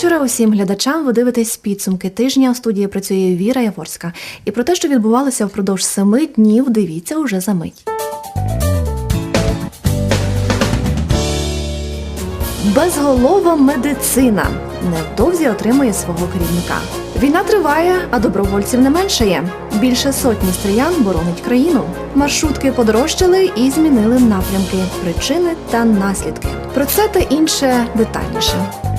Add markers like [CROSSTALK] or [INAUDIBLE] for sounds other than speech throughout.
вечора усім глядачам. Ви дивитесь підсумки тижня. У студії працює Віра Яворська. І про те, що відбувалося впродовж семи днів, дивіться уже за мить. Безголова медицина невдовзі отримує свого керівника. Війна триває, а добровольців не меншає. Більше сотні стріян боронить країну. Маршрутки подорожчали і змінили напрямки, причини та наслідки. Про це та інше детальніше.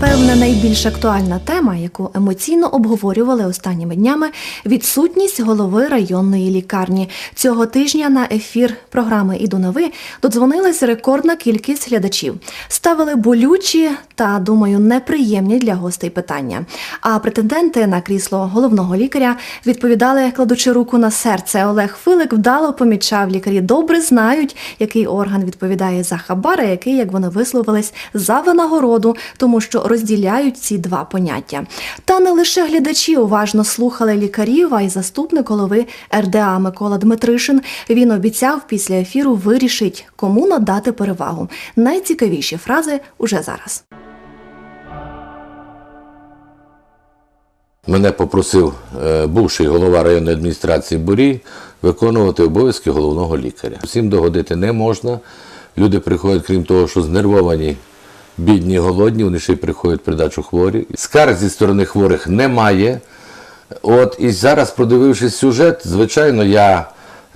Певна найбільш актуальна тема, яку емоційно обговорювали останніми днями, відсутність голови районної лікарні. Цього тижня на ефір програми Іду на ви додзвонилась рекордна кількість глядачів. Ставили болючі та, думаю, неприємні для гостей питання. А претенденти на крісло головного лікаря відповідали, кладучи руку на серце. Олег Филик вдало помічав, лікарі добре знають, який орган відповідає за хабар, а який, як вони висловились, за винагороду, тому що розділяють ці два поняття. Та не лише глядачі уважно слухали лікарів, а й заступник голови РДА Микола Дмитришин. Він обіцяв після ефіру вирішить, кому надати перевагу. Найцікавіші фрази уже зараз. Мене попросив е, бувший голова районної адміністрації Бурій виконувати обов'язки головного лікаря. Всім догодити не можна. Люди приходять, крім того, що знервовані, бідні, голодні, вони ще й приходять придачу хворі. Скарг зі сторони хворих немає. От і зараз, продивившись сюжет, звичайно, я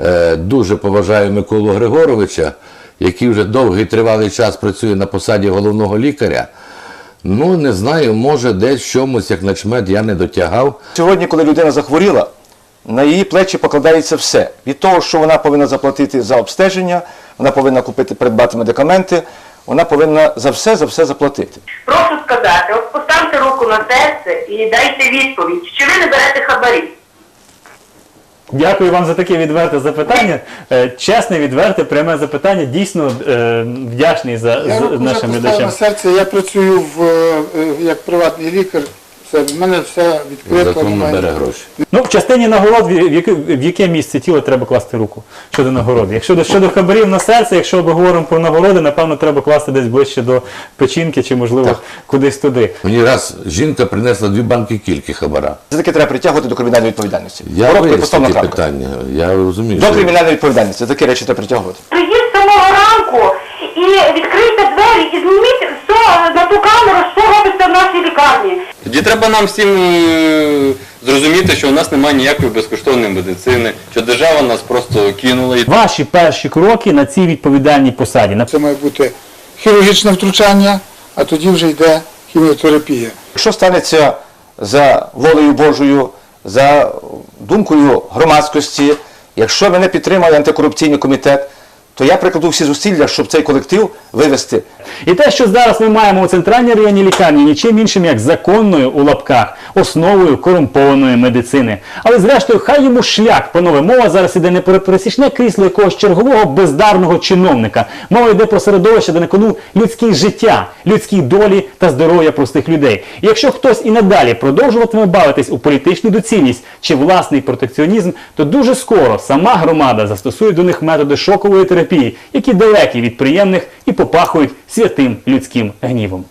е, дуже поважаю Миколу Григоровича, який вже довгий тривалий час працює на посаді головного лікаря. Ну, не знаю, може, десь чомусь, як начмет, я не дотягав. Сьогодні, коли людина захворіла, на її плечі покладається все. Від того, що вона повинна заплатити за обстеження, вона повинна купити, придбати медикаменти, вона повинна за все, за все заплатити. Прошу сказати, от поставте руку на серце і дайте відповідь, чи ви не берете хабарі? Дякую вам за таке відверте запитання. Е, Чесне, відверте, пряме запитання. Дійсно е, вдячний за Я з- руку вже нашим поставив глядачам. на серце, я працюю в, е, як приватний лікар, все, в мене все відкрито. Законно немає. бере гроші. Ну, в частині нагород, в яке, в яке місце тіла треба класти руку щодо нагороди. Якщо до- щодо хабарів на серце, якщо ми говоримо про нагороди, напевно, треба класти десь ближче до печінки чи, можливо, кудись туди. Мені раз жінка принесла дві банки кільки хабара. Це таки треба притягувати до кримінальної відповідальності. Я Коротко і питання. Я розумію, До що кримінальної відповідальності. Такі речі треба притягувати. Приїдь з самого ранку і відкрийте двері і зніміть все на ту камеру, що робиться в нашій лікарні. Тоді треба нам всім е, зрозуміти, що у нас немає ніякої безкоштовної медицини, що держава нас просто кинула. І Ваші перші кроки на цій відповідальній посаді. На- Це має бути хірургічне втручання, а тоді вже йде хіміотерапія. Якщо станеться за волею Божою, за думкою громадськості, якщо мене підтримає антикорупційний комітет, то я прикладу всі зусилля, щоб цей колектив вивести І те, що зараз ми маємо у центральній районній лікарні, нічим іншим, як законною у лапках, основою корумпованої медицини. Але зрештою, хай йому шлях, панове, мова зараз іде не про пересічне крісло якогось чергового бездарного чиновника. Мова йде про середовище, де на кону людське життя, людські долі та здоров'я простих людей. І якщо хтось і надалі продовжуватиме бавитись у політичну доцільність чи власний протекціонізм, то дуже скоро сама громада застосує до них методи шокової терапії, які далекі від приємних і попахують святим людським гнівом.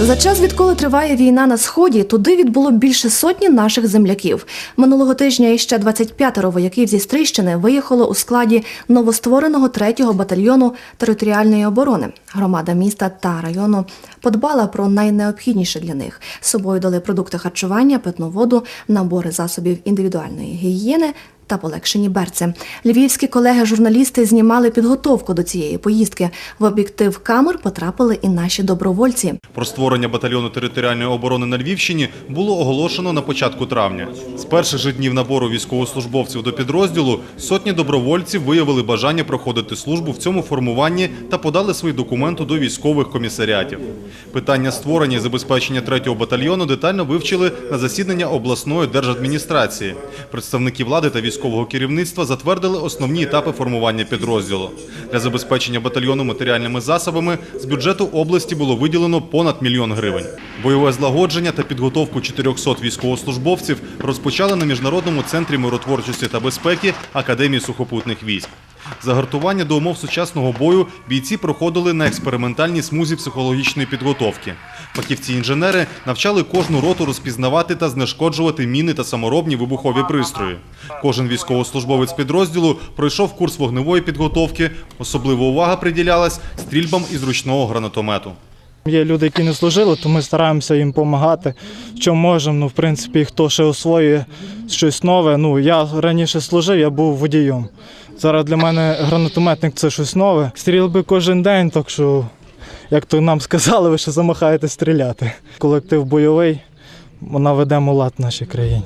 За час, відколи триває війна на сході, туди відбуло більше сотні наших земляків. Минулого тижня іще 25 вояків зі Стрийщини виїхало у складі новоствореного 3-го батальйону територіальної оборони. Громада міста та району подбала про найнеобхідніше для них. З собою дали продукти харчування, питну воду, набори засобів індивідуальної гігієни. Та полегшені берці. Львівські колеги-журналісти знімали підготовку до цієї поїздки. В об'єктив камер потрапили і наші добровольці. Про створення батальйону територіальної оборони на Львівщині було оголошено на початку травня. З перших же днів набору військовослужбовців до підрозділу сотні добровольців виявили бажання проходити службу в цьому формуванні та подали свої документи до військових комісаріатів. Питання створення і забезпечення третього батальйону детально вивчили на засідання обласної держадміністрації. Представники влади та військового керівництва затвердили основні етапи формування підрозділу. Для забезпечення батальйону матеріальними засобами з бюджету області було виділено понад мільйон гривень. Бойове злагодження та підготовку 400 військовослужбовців розпочали на міжнародному центрі миротворчості та безпеки Академії сухопутних військ. Загартування до умов сучасного бою бійці проходили на експериментальній смузі психологічної підготовки. Фахівці-інженери навчали кожну роту розпізнавати та знешкоджувати міни та саморобні вибухові пристрої. Кожен військовослужбовець підрозділу пройшов курс вогневої підготовки. Особлива увага приділялась стрільбам із ручного гранатомету. Є люди, які не служили, то ми стараємося їм допомагати, чому можемо. Ну, в принципі, хто ще освоює щось нове. Ну, я раніше служив, я був водієм. Зараз для мене гранатометник це щось нове. Стрілби кожен день, так що, як то нам сказали, ви ще замахаєте стріляти. Колектив бойовий, вона веде лад в нашій країні.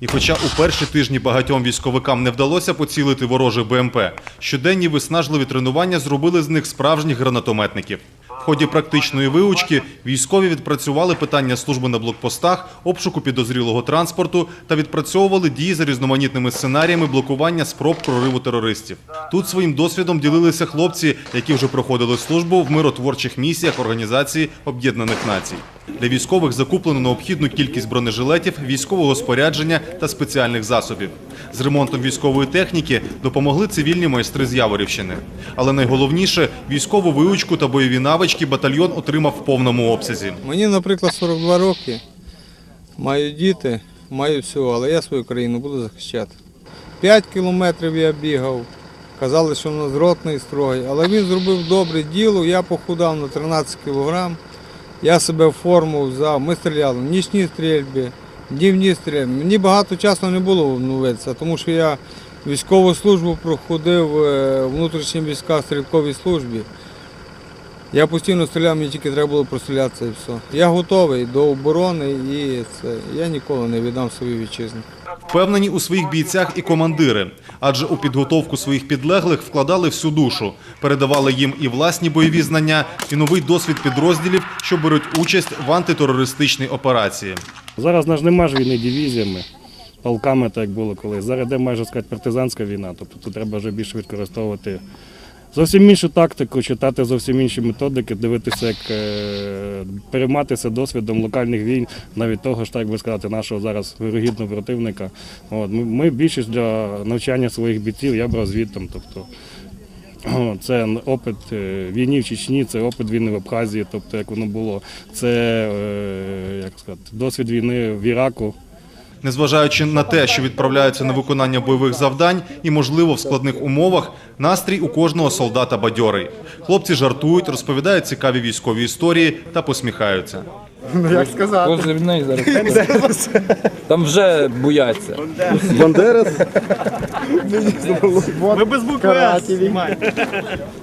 І хоча у перші тижні багатьом військовикам не вдалося поцілити ворожий БМП, щоденні виснажливі тренування зробили з них справжніх гранатометників. В ході практичної виучки військові відпрацювали питання служби на блокпостах, обшуку підозрілого транспорту та відпрацьовували дії за різноманітними сценаріями блокування спроб прориву терористів. Тут своїм досвідом ділилися хлопці, які вже проходили службу в миротворчих місіях Організації Об'єднаних Націй. Для військових закуплено необхідну кількість бронежилетів, військового спорядження та спеціальних засобів. З ремонтом військової техніки допомогли цивільні майстри з Яворівщини. Але найголовніше військову виучку та бойові навички батальйон отримав в повному обсязі. Мені, наприклад, 42 роки, маю діти, маю все, але я свою країну буду захищати. 5 кілометрів я бігав, казали, що в нас ротний строй, але він зробив добре діло, я похудав на 13 кілограм, я себе в форму взяв, ми стріляли, в нічні стрільби, днівні стрільби. Мені багато часу не було обновитися, тому що я військову службу проходив е, в внутрішніх військах стрілковій службі. Я постійно стріляв, мені тільки треба було прострілятися і все. Я готовий до оборони і це я ніколи не віддам свою вітчизну. Впевнені у своїх бійцях і командири, адже у підготовку своїх підлеглих вкладали всю душу, передавали їм і власні бойові знання, і новий досвід підрозділів, що беруть участь в антитерористичній операції. Зараз наш нема ж війни дивізіями, полками, так як було колись. Зараз йде майже сказати партизанська війна, тобто тут треба вже більше використовувати зовсім іншу тактику, читати зовсім інші методики, дивитися, як е, перейматися досвідом локальних війн, навіть того ж, так би сказати, нашого зараз вирогідного противника. От, ми, ми більшість для навчання своїх бійців я брав звідтом. Тобто, Це опит е, війни в Чечні, це опит війни в Абхазії, тобто як воно було. Це е, як сказати, досвід війни в Іраку. Незважаючи на те, що відправляються на виконання бойових завдань і, можливо, в складних умовах, настрій у кожного солдата бадьорий. Хлопці жартують, розповідають цікаві військові історії та посміхаються. Ну, як сказати? Позивний зараз. Там вже бояться. Ми без букви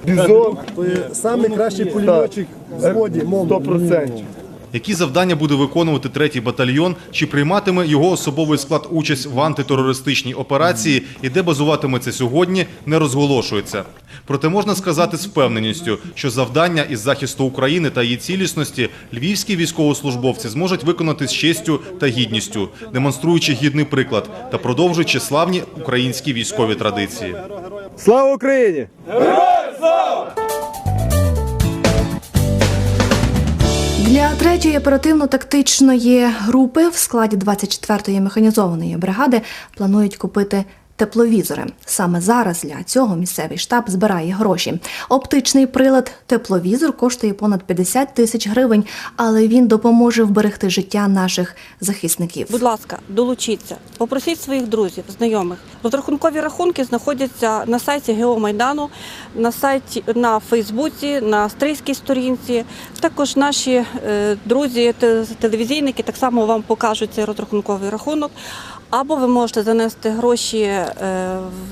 Бізон. Самий кращий пулеметчик в зводі, мов 100%. Які завдання буде виконувати третій батальйон, чи прийматиме його особовий склад участь в антитерористичній операції і де базуватиметься сьогодні, не розголошується. Проте можна сказати з впевненістю, що завдання із захисту України та її цілісності львівські військовослужбовці зможуть виконати з честю та гідністю, демонструючи гідний приклад та продовжуючи славні українські військові традиції. Слава Україні! Для третьої оперативно-тактичної групи в складі 24-ї механізованої бригади планують купити тепловізори. Саме зараз для цього місцевий штаб збирає гроші. Оптичний прилад тепловізор коштує понад 50 тисяч гривень, але він допоможе вберегти життя наших захисників. Будь ласка, долучіться, попросіть своїх друзів, знайомих. Розрахункові рахунки знаходяться на сайті Геомайдану, на сайті на Фейсбуці, на стрийській сторінці. Також наші е, друзі, телевізійники так само вам покажуть цей розрахунковий рахунок. Або ви можете занести гроші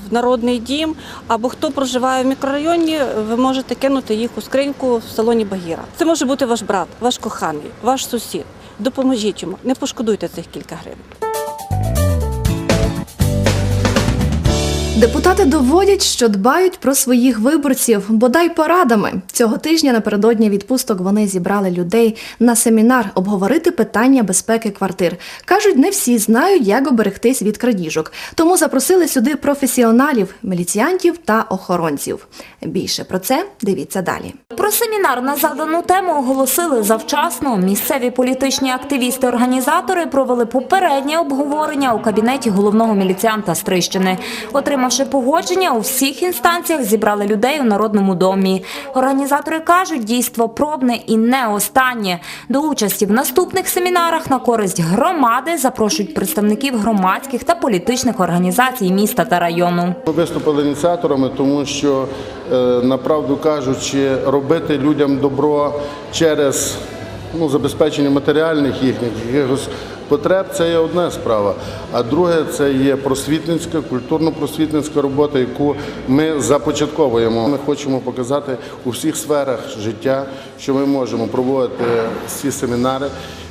в народний дім, або хто проживає в мікрорайоні, ви можете кинути їх у скриньку в салоні Багіра. Це може бути ваш брат, ваш коханий, ваш сусід. Допоможіть йому, не пошкодуйте цих кілька гривень. Депутати доводять, що дбають про своїх виборців, бодай порадами. Цього тижня напередодні відпусток вони зібрали людей на семінар обговорити питання безпеки квартир. Кажуть, не всі знають, як оберегтись від крадіжок. Тому запросили сюди професіоналів, міліціянтів та охоронців. Більше про це дивіться далі. Про семінар на задану тему оголосили завчасно. Місцеві політичні активісти-організатори провели попереднє обговорення у кабінеті головного міліціанта Стрищини. Отримали отримавши погодження, у всіх інстанціях зібрали людей у народному домі. Організатори кажуть, дійство пробне і не останнє. До участі в наступних семінарах на користь громади запрошують представників громадських та політичних організацій міста та району. Ми виступили ініціаторами, тому що, е, направду кажучи, робити людям добро через ну, забезпечення матеріальних їхніх якихось потреб це є одна справа. А друге це є просвітницька, культурно-просвітницька робота, яку ми започатковуємо. Ми хочемо показати у всіх сферах життя, що ми можемо проводити ці семінари.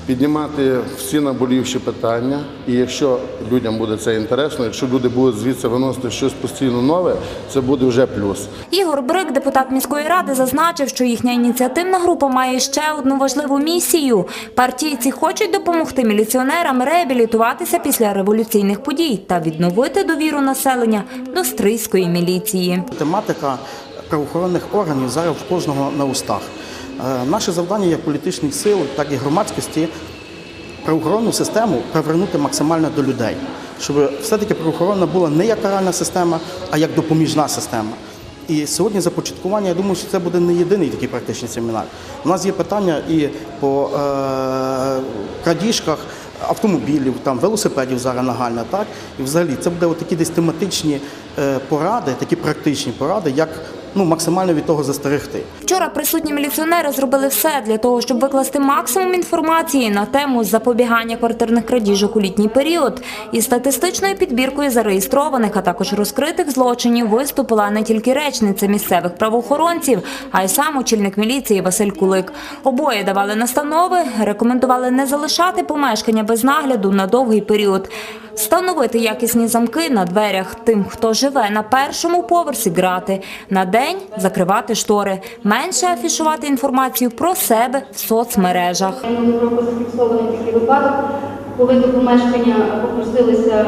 Піднімати всі наболівші питання, і якщо людям буде це інтересно, якщо люди будуть звідси виносити щось постійно нове, це буде вже плюс. Ігор Брик, депутат міської ради, зазначив, що їхня ініціативна група має ще одну важливу місію. Партійці хочуть допомогти міліціонерам реабілітуватися після революційних подій та відновити довіру населення до стрийської міліції. Тематика правоохоронних органів зараз в кожного на устах. Е, Наше завдання як політичних сил, так і громадськості правоохоронну систему привернути максимально до людей, щоб все-таки правоохоронна була не як каральна система, а як допоміжна система. І сьогодні започаткування, я думаю, що це буде не єдиний такий практичний семінар. У нас є питання і по е, крадіжках автомобілів, там велосипедів зараз нагальна, так і взагалі це буде такі десь тематичні е, поради, такі практичні поради, як ну максимально від того застерегти. Вчора присутні міліціонери зробили все для того, щоб викласти максимум інформації на тему запобігання квартирних крадіжок у літній період. Із статистичною підбіркою зареєстрованих, а також розкритих злочинів виступила не тільки речниця місцевих правоохоронців, а й сам очільник міліції Василь Кулик. Обоє давали настанови, рекомендували не залишати помешкання без нагляду на довгий період. Встановити якісні замки на дверях тим, хто живе на першому поверсі грати, на день закривати штори, менше афішувати інформацію про себе в соцмережах. Минулого року такий випадок, коли до помешкання попросилися,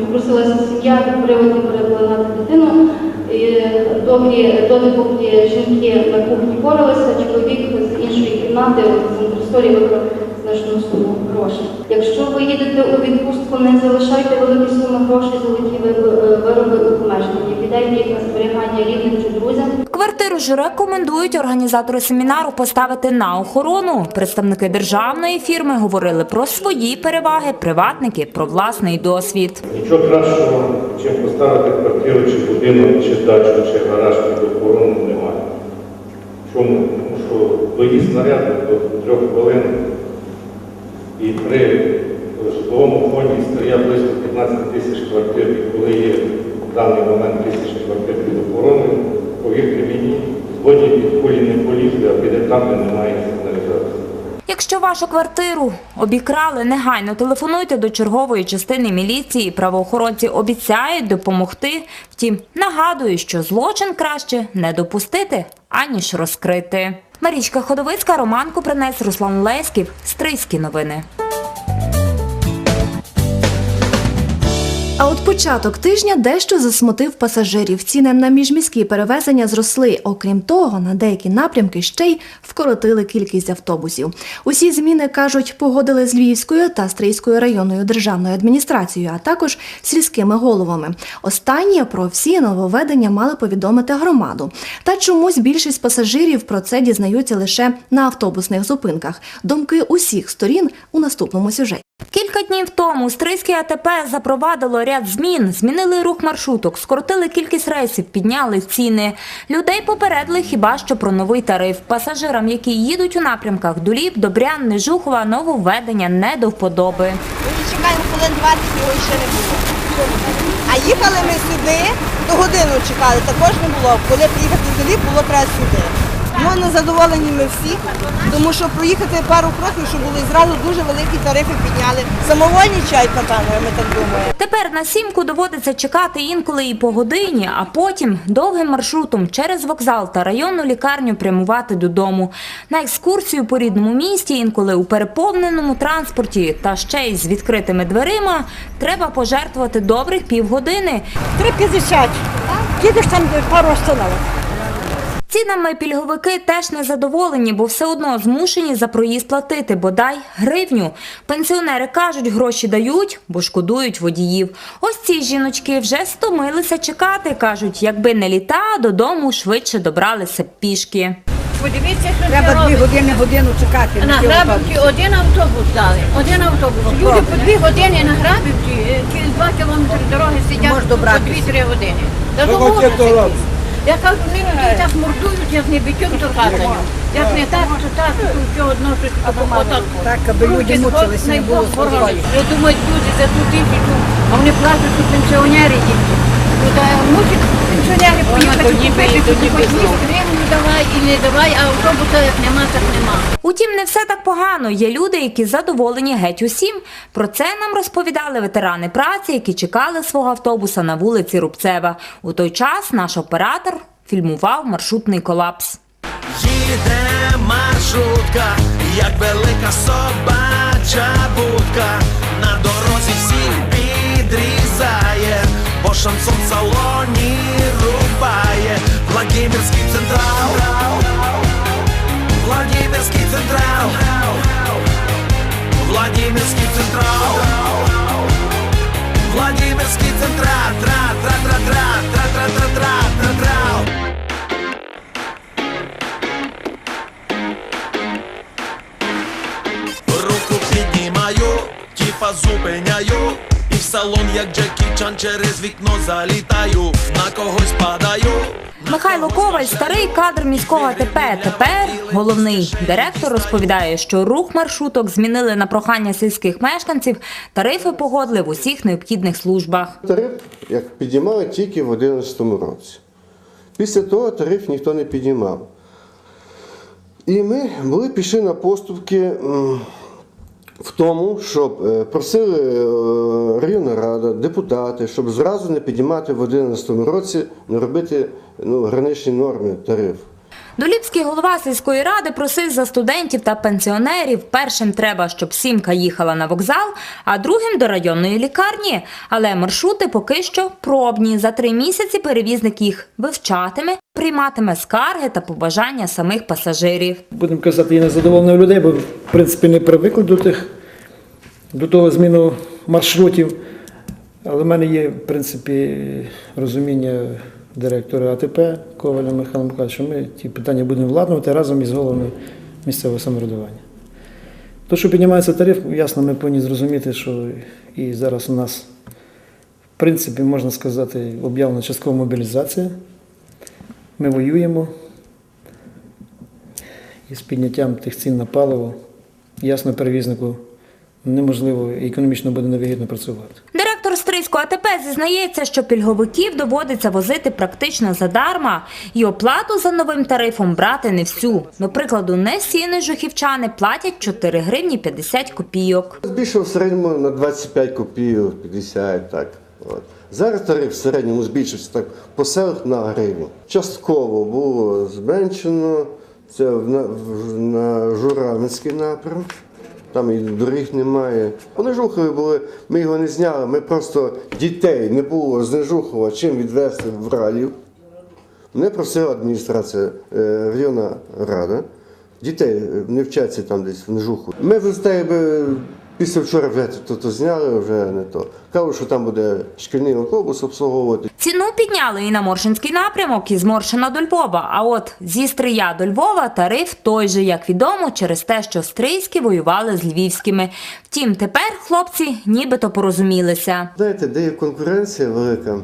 попросилася сім'я підтримати переконати дитину. І добрі, добрі поки жінки на кухні поралися, чоловік з іншої кімнати з антресторії викрав значну суму грошей. Якщо ви їдете у відпустку, не залишайте великі суми грошей, золоті ви- вироби у помешканні. Віддайте їх на зберігання рідним чи друзям. Квартиру ж рекомендують організатори семінару поставити на охорону. Представники державної фірми говорили про свої переваги, приватники про власний досвід. Нічого кращого, чим поставити квартиру, чи будинок, чи дачу, чи гараж під охорону немає. Чому? Тому що доїзд наряду до трьох хвилин і при житловому фонді стоять близько 15 тисяч квартир, і коли є в даний момент тисячі квартир під охороною, повірте мені, згодні під кулі не полізли, а піде там, де немає сигналізації. Якщо вашу квартиру обікрали, негайно телефонуйте до чергової частини міліції. Правоохоронці обіцяють допомогти. Втім, нагадую, що злочин краще не допустити, аніж розкрити. Марічка Ходовицька, Роман Купринець, Руслан Леськів. Стрийські новини. А от початок тижня дещо засмутив пасажирів. Ціни на міжміські перевезення зросли. Окрім того, на деякі напрямки ще й вкоротили кількість автобусів. Усі зміни кажуть, погодили з Львівською та Стрийською районною державною адміністрацією, а також сільськими головами. Останні про всі нововведення мали повідомити громаду. Та чомусь більшість пасажирів про це дізнаються лише на автобусних зупинках. Думки усіх сторін у наступному сюжеті. Кілька днів тому Стрийське АТП запровадило ряд змін, змінили рух маршруток, скоротили кількість рейсів, підняли ціни. Людей попередили хіба що про новий тариф. Пасажирам, які їдуть у напрямках Дуліб, Добрян, Нежухова, нововведення не до вподоби. Ми чекаємо хвилин 20, його ще не було. А їхали ми сюди, до годину чекали, також не було. Коли приїхати сюди, було треба сюди. Ну, не задоволені ми всі, тому що проїхати пару кроків, що були зразу дуже великі тарифи підняли. Самовольні чай, напевно, ми так думаємо. Тепер на сімку доводиться чекати інколи і по годині, а потім довгим маршрутом через вокзал та районну лікарню прямувати додому. На екскурсію по рідному місті, інколи у переповненому транспорті та ще й з відкритими дверима, треба пожертвувати добрих півгодини. 3,50. Їдеш там пару остановок. Цінами пільговики теж не задоволені, бо все одно змушені за проїзд платити, бодай гривню. Пенсіонери кажуть, гроші дають, бо шкодують водіїв. Ось ці жіночки вже стомилися чекати. кажуть, якби не літа, додому швидше добралися б пішки. Подивіться, що Треба дві години годину чекати. На Грабівці один автобус дали, один автобус. Люди по дві години на Грабівці, е, через два кілометри дороги сидять по дві-три години. Та Що доводиться Я кажу, вони мені так мордують, як не бичом то казанню. Як не так, то так, то все одно щось отак. Так, аби люди мучилися, не було. Я думаю, люди за ту тисячу, а вони плачуть, що пенсіонери їздять. Пенсіонери поїхати купити, тоді хоч гривню давай і не давай, а автобуса як нема, так нема. Утім, не все так погано. Є люди, які задоволені геть усім. Про це нам розповідали ветерани праці, які чекали свого автобуса на вулиці Рубцева. У той час наш оператор фільмував маршрутний колапс. Їде маршрутка, як велика собача будка. На дорозі всіх підрізає, бо шансон салоні рубає. Владимирський централ, Владимирський централ, Владимирський централ, Владимирський централ, тра тра тра тра тра тра тра салон, як Джекі Чан, через вікно залітаю, на когось падаю. Михайло Коваль, старий кадр міського АТП. Тепер головний директор розповідає, що рух маршруток змінили на прохання сільських мешканців. Тарифи погодили в усіх необхідних службах. Тариф як підіймали тільки в 2011 році. Після того тариф ніхто не підіймав. І ми були пішли на поступки в тому, щоб е, просили е, районна рада, депутати, щоб зразу не підіймати в 2011 році, не робити ну, граничні норми тарифу. Доліпський голова сільської ради просив за студентів та пенсіонерів. Першим треба, щоб сімка їхала на вокзал, а другим до районної лікарні. Але маршрути поки що пробні. За три місяці перевізник їх вивчатиме, прийматиме скарги та побажання самих пасажирів. будемо казати, і незадоволені людей, бо в принципі не привикли до тих до того зміну маршрутів. Але в мене є, в принципі, розуміння директора АТП Коваля Михайла Михайловича, що ми ті питання будемо владнувати разом із головами місцевого самоврядування. То, що піднімається тариф, ясно, ми повинні зрозуміти, що і зараз у нас, в принципі, можна сказати, об'явлена часткова мобілізація. Ми воюємо, і з підняттям тих цін на паливо, ясно, перевізнику неможливо і економічно буде невигідно працювати. Директор Стрийського АТП зізнається, що пільговиків доводиться возити практично задарма і оплату за новим тарифом брати не всю. До прикладу, не всі нежухівчани платять 4 гривні 50 копійок. Збільшив в середньому на 25 копійок, 50, так. От. Зараз тариф в середньому збільшився так по селах на гривню. Частково було зменшено, це в- на, на Журавницький напрям. Там і доріг немає. Вони жухові були, ми його не зняли, ми просто дітей не було з Нежухова чим відвезти в ралів. Мене просила адміністрація, е, районна рада. Дітей е, не вчаться там десь в Нежуху. Ми з тебе після вчора вже то, то зняли, вже не то. Кажуть, що там буде шкільний автобус обслуговувати. Ціну підняли і на Моршинський напрямок і з Моршина до Львова. А от зі Стрия до Львова тариф той же, як відомо, через те, що Стрийські воювали з львівськими. Втім, тепер хлопці нібито порозумілися. Знаєте, де є конкуренція велика,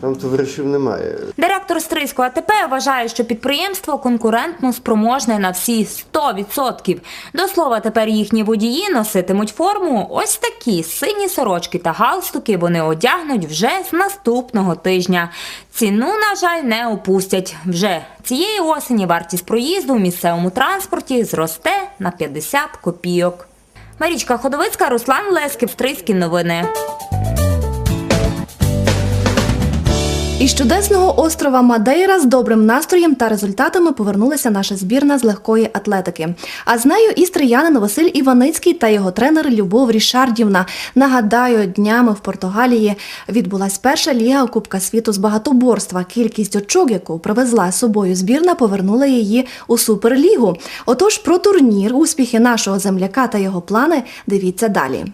там товаришів немає. Директор Стрийського АТП вважає, що підприємство конкурентно спроможне на всі 100%. До слова, тепер їхні водії носитимуть форму. Ось такі сині сорочки та галстуки вони одягнуть вже з наступного тижня. Ціну, на жаль, не опустять. Вже цієї осені вартість проїзду в місцевому транспорті зросте на 50 копійок. Марічка Ходовицька, Руслан Лесків, Стрийські новини. Із чудесного острова Мадейра з добрим настроєм та результатами повернулася наша збірна з легкої атлетики. А з нею і стріянин Василь Іваницький та його тренер Любов Рішардівна. Нагадаю, днями в Португалії відбулась перша ліга Кубка світу з багатоборства. Кількість очок, яку привезла з собою збірна, повернула її у суперлігу. Отож, про турнір, успіхи нашого земляка та його плани дивіться далі.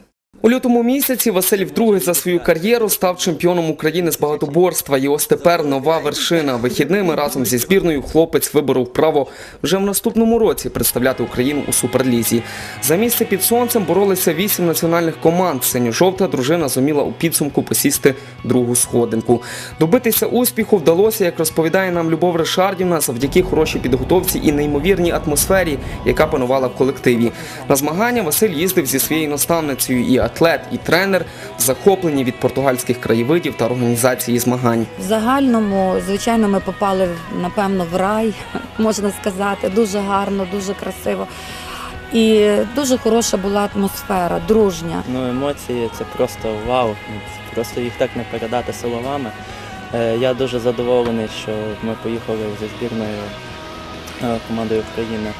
У лютому місяці Василь вдруге за свою кар'єру став чемпіоном України з багатоборства. І ось тепер нова вершина. Вихідними разом зі збірною хлопець виборов право вже в наступному році представляти Україну у суперлізі. За місце під сонцем боролися вісім національних команд. Синьо-жовта дружина зуміла у підсумку посісти другу сходинку. Добитися успіху вдалося, як розповідає нам Любов Ришардівна, завдяки хорошій підготовці і неймовірній атмосфері, яка панувала в колективі. На змагання Василь їздив зі своєю наставницею і атлет, і тренер, захоплені від португальських краєвидів та організації змагань. В загальному, звичайно, ми попали напевно в рай, [LAUGHS] можна сказати. Дуже гарно, дуже красиво. І дуже хороша була атмосфера, дружня. Ну, емоції це просто вау. Просто їх так не передати словами. Е, Я дуже задоволений, що ми поїхали зі збірною е, командою України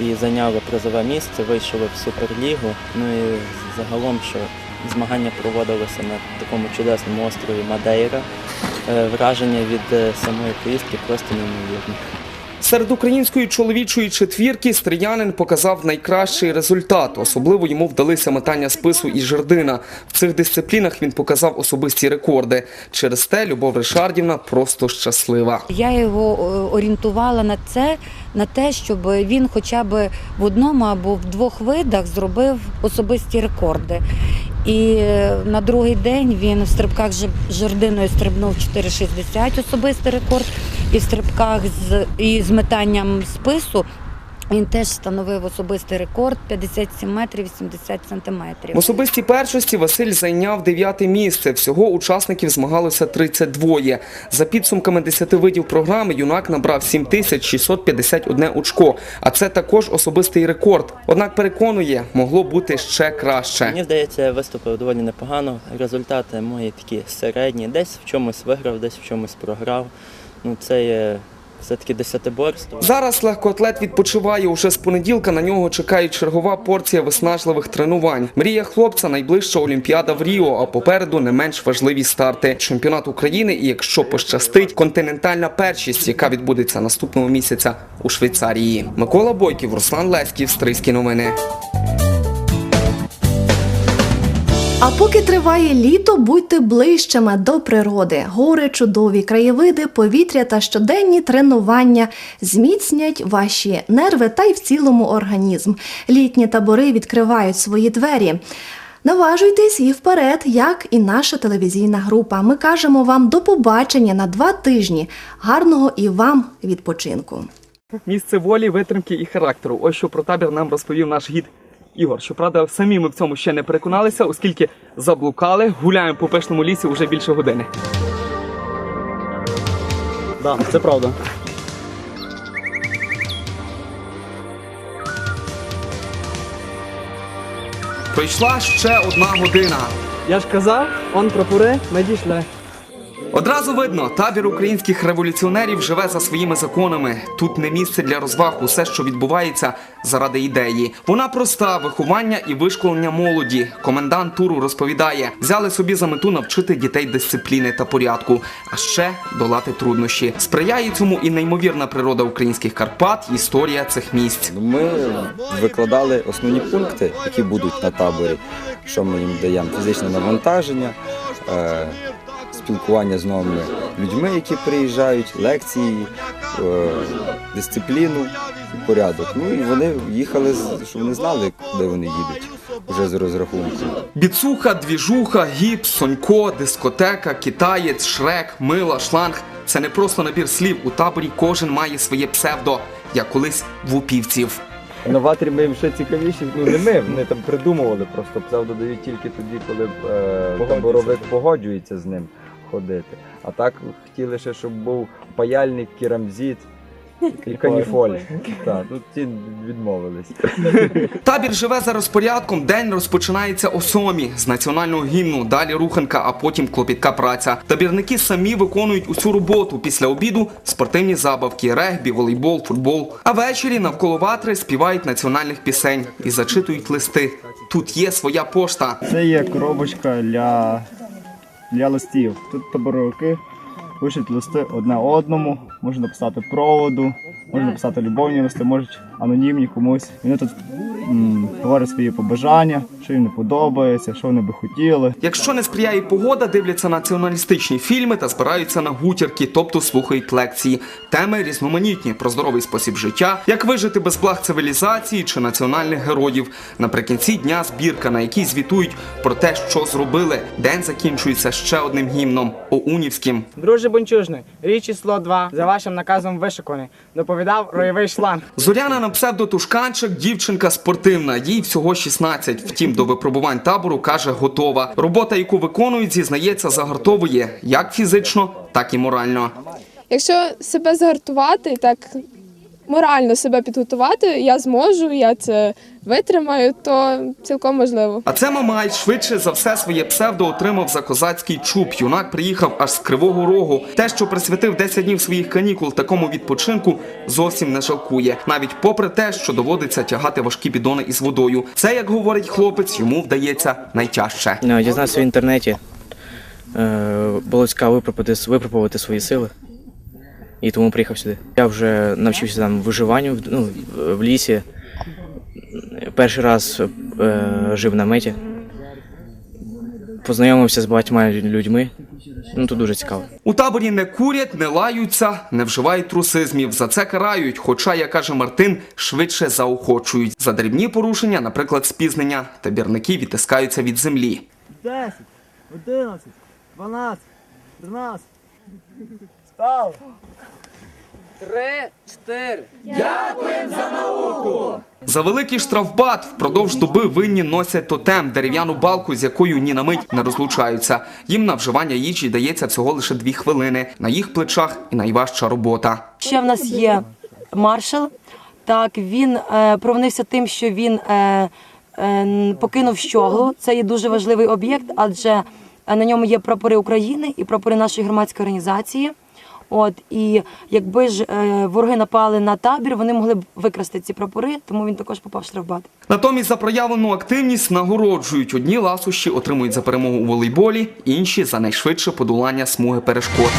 і зайняли призове місце, вийшли в Суперлігу. Ну і загалом, що змагання проводилися на такому чудесному острові Мадейра. Е, Враження від е, самої поїздки просто неймовірні. Серед української чоловічої четвірки стріянин показав найкращий результат. Особливо йому вдалися метання спису і жердина. В цих дисциплінах він показав особисті рекорди. Через те Любов Ришардівна просто щаслива. Я його е, орієнтувала на це, на те, щоб він хоча б в одному або в двох видах зробив особисті рекорди. І на другий день він в стрибках жердиною стрибнув 4,60 особистий рекорд, і в стрибках з, і з метанням спису він теж встановив особистий рекорд 57 метрів 80 сантиметрів. В особистій першості Василь зайняв дев'яте місце. Всього учасників змагалося 32. За підсумками 10 видів програми юнак набрав 7651 очко. А це також особистий рекорд. Однак переконує, могло бути ще краще. Мені здається, я виступив доволі непогано. Результати мої такі середні. Десь в чомусь виграв, десь в чомусь програв. Ну, це є все-таки десятиборство. Зараз легкоатлет відпочиває. Уже з понеділка на нього чекає чергова порція виснажливих тренувань. Мрія хлопця найближча Олімпіада в Ріо, а попереду не менш важливі старти. Чемпіонат України і, якщо пощастить, континентальна першість, яка відбудеться наступного місяця у Швейцарії. Микола Бойків, Руслан Леськів, Стрийські новини. А поки триває літо, будьте ближчими до природи. Гори, чудові краєвиди, повітря та щоденні тренування зміцнять ваші нерви та й в цілому організм. Літні табори відкривають свої двері. Наважуйтесь і вперед, як і наша телевізійна група. Ми кажемо вам до побачення на два тижні. Гарного і вам відпочинку. Місце волі, витримки і характеру. Ось що про табір нам розповів наш гід Ігор. Щоправда, самі ми в цьому ще не переконалися, оскільки заблукали, гуляємо по пишному лісі вже більше години. Так, це правда. Пройшла ще одна година. Я ж казав, он прапори, ми дійшли. Одразу видно, табір українських революціонерів живе за своїми законами. Тут не місце для розваг, усе, що відбувається заради ідеї. Вона проста виховання і вишколення молоді. Комендант туру розповідає, взяли собі за мету навчити дітей дисципліни та порядку, а ще долати труднощі. Сприяє цьому і неймовірна природа українських Карпат, історія цих місць. Ми викладали основні пункти, які будуть на таборі. Що ми їм даємо? Фізичне навантаження, е, спілкування з новими людьми, які приїжджають, лекції, е, дисципліну, порядок. Ну і вони їхали, з- щоб вони знали, куди вони їдуть вже з розрахунку. Біцуха, двіжуха, гіпс, сонько, дискотека, китаєць, шрек, мила, шланг. Це не просто набір слів. У таборі кожен має своє псевдо, як колись в упівців. Новаторі ми їм ще цікавіші, ну не ми, вони там придумували, просто псевдо дають тільки тоді, коли е, таборовик погоджується з ним ходити. А так хотіли ще, щоб був паяльник, керамзит, Каніфоль. Так, тут ті відмовились. [LAUGHS] Табір живе за розпорядком. День розпочинається о сьомій з національного гімну. Далі руханка, а потім клопітка праця. Табірники самі виконують усю роботу. Після обіду спортивні забавки, регбі, волейбол, футбол. А ввечері навколо ватри співають національних пісень і зачитують листи. Тут є своя пошта. Це є коробочка для, для листів. Тут таборовики пишуть листи одне одному, можна написати проводу, можна написати любовні листи, можуть анонімні комусь. Вони тут м, говорять свої побажання, що їм не подобається, що вони би хотіли. Якщо не сприяє погода, дивляться націоналістичні фільми та збираються на гутірки, тобто слухають лекції. Теми різноманітні про здоровий спосіб життя, як вижити без благ цивілізації чи національних героїв. Наприкінці дня збірка, на якій звітують про те, що зробили. День закінчується ще одним гімном оунівським. Друже Бончужний, річ число 2, за вашим наказом вишиканий, доповідав ройовий шланг. Зоряна на псевдотушканчик, дівчинка спортивна, їй всього 16. Втім, до випробувань табору каже, готова. Робота, яку виконують, зізнається, загартовує як фізично, так і морально. Якщо себе загартувати так морально себе підготувати, я зможу, я це витримаю, то цілком можливо. А це Мамай швидше за все своє псевдо отримав за козацький чуб. Юнак приїхав аж з Кривого Рогу. Те, що присвятив 10 днів своїх канікул такому відпочинку, зовсім не жалкує. Навіть попри те, що доводиться тягати важкі бідони із водою. Це, як говорить хлопець, йому вдається найтяжче. Ну, Дізнався в інтернеті. Е, Було цікаво випробувати, випробувати свої сили. І тому приїхав сюди. Я вже навчився там виживанню ну, в лісі. Перший раз е, жив в наметі. Познайомився з багатьма людьми. Ну, тут дуже цікаво. У таборі не курять, не лаються, не вживають трусизмів. За це карають. Хоча, як каже Мартин, швидше заохочують. За дрібні порушення, наприклад, спізнення, табірники відтискаються від землі. 10, 11, 12, 13. Став. Три, чотири. Дякуємо за науку! За великий штрафбат впродовж доби винні носять тотем дерев'яну балку, з якою ні на мить не розлучаються. Їм на вживання їжі дається всього лише дві хвилини. На їх плечах і найважча робота. Ще в нас є маршал. Так, він е, провинився тим, що він е, е, покинув щоглу. Це є дуже важливий об'єкт, адже е, на ньому є прапори України і прапори нашої громадської організації. От і якби ж е, вороги напали на табір, вони могли б викрасти ці прапори, тому він також попав в штрафбат. Натомість за проявлену активність нагороджують. Одні ласощі отримують за перемогу у волейболі, інші за найшвидше подолання смуги перешкод.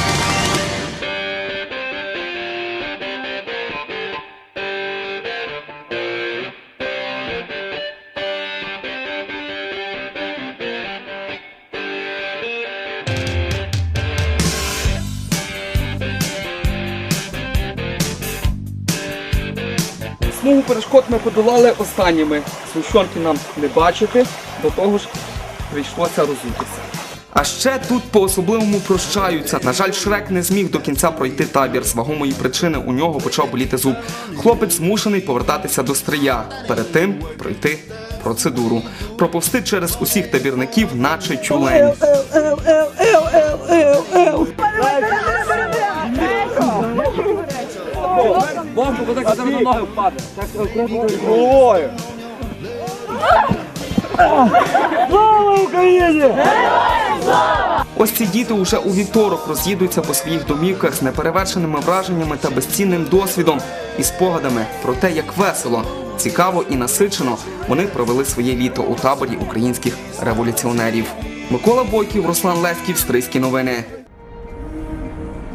Перешкод ми подолали останніми. Сущонки нам не бачити, до того ж прийшлося розутися. А ще тут по-особливому прощаються. На жаль, Шрек не зміг до кінця пройти табір. З вагомої причини у нього почав боліти зуб. Хлопець змушений повертатися до стрия. Перед тим пройти процедуру. Проповсти через усіх табірників, наче тюлень. Бомбу, бо так зараз на ноги впаде. Так, головою. Слава Україні! Ось ці діти уже у вівторок роз'їдуться по своїх домівках з неперевершеними враженнями та безцінним досвідом і спогадами про те, як весело, цікаво і насичено вони провели своє літо у таборі українських революціонерів. Микола Бойків, Руслан Левків, Стрийські новини.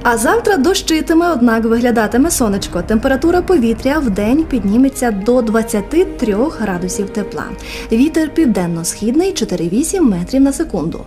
А завтра дощитиме, однак виглядатиме сонечко. Температура повітря в день підніметься до 23 градусів тепла. Вітер південно-східний 4,8 метрів на секунду.